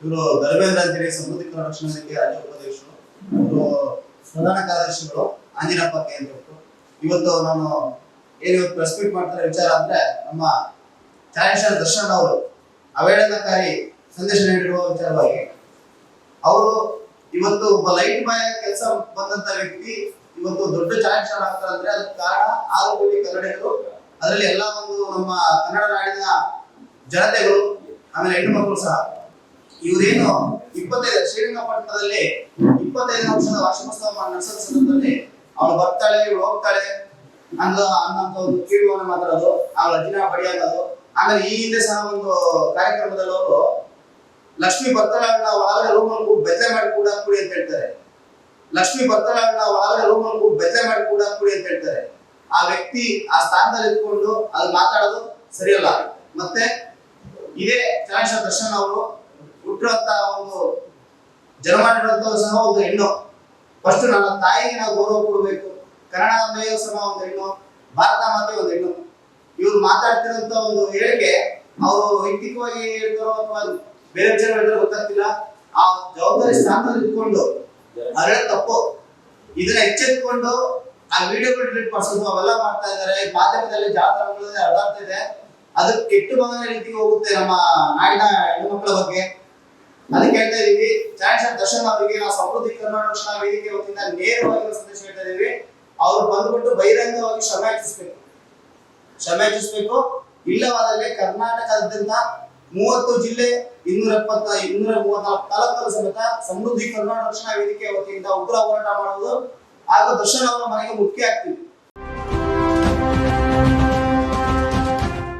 ಇವರು ಧರ್ಮೇಂದ್ರ ಅಂತೇಳಿ ಸಮೃದ್ಧಿ ರಕ್ಷಣಾ ವೇದಿಕೆ ರಾಜ್ಯ ಉಪಾಧ್ಯಕ್ಷರು. ಇವರು ಪ್ರಧಾನ ಕಾರ್ಯದರ್ಶಿಗಳು ಆಂಜನಪ್ಪ ಕೆ ಅಂತ. ಇವತ್ತು ನಾನು ಏನು ಇವತ್ತು ಪ್ರೆಸ್ ಮೀಟ್ ಮಾಡ್ತಾರೆ ವಿಚಾರ ಅಂದ್ರೆ ನಮ್ಮ ಚಾಣೇಶ್ವರ ದರ್ಶನ್ ಅವರು ಅವೇಳನಕಾರಿ ಸಂದೇಶ ನೀಡಿರುವ ವಿಚಾರವಾಗಿ ಅವರು ಇವತ್ತು ಒಬ್ಬ ಲೈಟ್ ಮಾಯ ಕೆಲಸ ಬಂದಂತ ವ್ಯಕ್ತಿ ಇವತ್ತು ದೊಡ್ಡ ಚಾಣೇಶ್ವರ ಆಗ್ತಾರೆ ಅಂದ್ರೆ ಅದಕ್ಕೆ ಕಾರಣ ಆರು ಕೋಟಿ ಕನ್ನಡಿಗರು. ಅದರಲ್ಲಿ ಎಲ್ಲ ಒಂದು ನಮ್ಮ ಕನ್ನಡ ನಾಡಿನ ಜನತೆಗಳು, ಆಮೇಲೆ ಹೆಣ್ಣು ಮಕ್ಕಳು ಸಹ, ಇವರೇನು ಇಪ್ಪತ್ತೈದು ಶ್ರೀರಂಗಪಟ್ಟಣದಲ್ಲಿ ಇಪ್ಪತ್ತೈದು ವರ್ಷದ ವಾರ್ಷಿಕೋತ್ಸವ ನಡೆಸಿದ ಸಂದರ್ಭದಲ್ಲಿ ಅವಳು ಬರ್ತಾಳೆ ಇವಳು ಹೋಗ್ತಾಳೆ, ಅನ್ನೋ ಒಂದು ಕೀಳುವನ್ನು ಮಾತಾಡೋದು ಅವಳ ದಿನ ಬಡಿಯೋದು ಆಮೇಲೆ ಈ ಹಿಂದೆ ಸಹ ಒಂದು ಕಾರ್ಯಕ್ರಮದಲ್ಲಿ ಅವರು, ಲಕ್ಷ್ಮಿ ಬರ್ತಾಳನ್ನ ಒಳಗಡೆ ರೂಮ್ ಅಲ್ಲಿ ಬೆತ್ತಲೆ ಮಾಡಿ ಕೂಡ ಕುಡಿ ಅಂತ ಹೇಳ್ತಾರೆ. ಲಕ್ಷ್ಮಿ ಬರ್ತಾಳನ್ನ ಒಳಗಡೆ ರೂಮ್ ಅಲ್ಲಿ ಬೆತ್ತಲೆ ಮಾಡಿ ಕೂಡ ಕುಡಿ ಅಂತ ಹೇಳ್ತಾರೆ. ಆ ವ್ಯಕ್ತಿ ಆ ಸ್ಥಾನದಲ್ಲಿ ಇಟ್ಕೊಂಡು ಅಲ್ಲಿ ಮಾತಾಡೋದು ಸರಿಯಲ್ಲ. ಮತ್ತೆ ಇದೇ. ಚರಣೇಶ್ವರ ದರ್ಶನ್ ಅವರು ಹುಟ್ಟಿರುವಂತ ಒಂದು ಜನ್ಮ ನೀಡುವಂತ ಸಹ ಒಂದು ಹೆಣ್ಣು. ಫಸ್ಟ್ ನನ್ನ ತಾಯಿಗೆ ನಾವು ಗೌರವ ಕೊಡಬೇಕು. ಕನ್ನಡ ಸಹ ಒಂದು ಹೆಣ್ಣು. ಭಾರತ ಮಾತೆ ಒಂದು ಹೆಣ್ಣು. ಇವ್ರು ಮಾತಾಡ್ತಿರೋಂತ ಒಂದು ಹೇಳಿಕೆ ಅವರು ವೈಯಕ್ತಿಕವಾಗಿ ಹೇಳ್ತಾರೋ ಅಥವಾ ಬೇರೆ ಜನ ಹೇಳಿದ್ರೆ ಗೊತ್ತಾಗ್ತಿಲ್ಲ. ಆ ಜವಾಬ್ದಾರಿ ಸ್ಥಾನದಲ್ಲಿ ಇಟ್ಕೊಂಡು ಅರೆ ತಪ್ಪು. ಇದನ್ನ ಎಚ್ಚೆತ್ಕೊಂಡು ಆ ವಿಡಿಯೋಗಳು ಡಿಲೀಟ್ ಮಾಡಿಸೋದು ಅವೆಲ್ಲ ಮಾಡ್ತಾ ಇದ್ದಾರೆ. ಮಾಧ್ಯಮದಲ್ಲಿ ಜಾಲತಾಣಗಳಲ್ಲಿ ಅರ್ಧಾರ್ಥ ಇದೆ ಅದು ಕೆಟ್ಟು ಭಾವನೆ ರೀತಿಗೆ ಹೋಗುತ್ತೆ ನಮ್ಮ ನಾಡಿನ ಹೆಣ್ಣುಮಕ್ಕಳ ಬಗ್ಗೆ. ಅದಕ್ಕೆ ಹೇಳ್ತಾ ಇದೀವಿ. ಚಾನ್ಸರ್ ದರ್ಶನ್ ಅವರಿಗೆ ನಾವು ಸಮೃದ್ಧಿ ಕರ್ನಾಟಕ ರಕ್ಷಣಾ ವೇದಿಕೆ ವತಿಯಿಂದ ನೇರವಾಗಿ ಸಂದೇಶ ಹೇಳ್ತಾ ಇದೀವಿ. ಅವ್ರು ಬಂದ್ಬಿಟ್ಟು ಬಹಿರಂಗವಾಗಿ ಶ್ರಮ ಯಾಚಿಸ್ಬೇಕು ಶ್ರಮ ಇಲ್ಲವಾದಲ್ಲಿ ಕರ್ನಾಟಕದಾದ್ಯಂತ ಮೂವತ್ತು ಜಿಲ್ಲೆ ಇನ್ನೂರ ಎಪ್ಪತ್ತ ಇನ್ನೂರ ಮೂವತ್ನಾಲ್ಕು ತಾಲೂಕುಗಳ ಸಮೇತ ಸಮೃದ್ಧಿ ಕರ್ನಾಟಕ ರಕ್ಷಣಾ ವೇದಿಕೆ ವತಿಯಿಂದ ಉಗ್ರ ಹೋರಾಟ ಮಾಡುವುದು. ಹಾಗೂ ದರ್ಶನ್ ಅವರ ಮನೆಗೆ ಮುಖ್ಯ ಆಗ್ತೀವಿ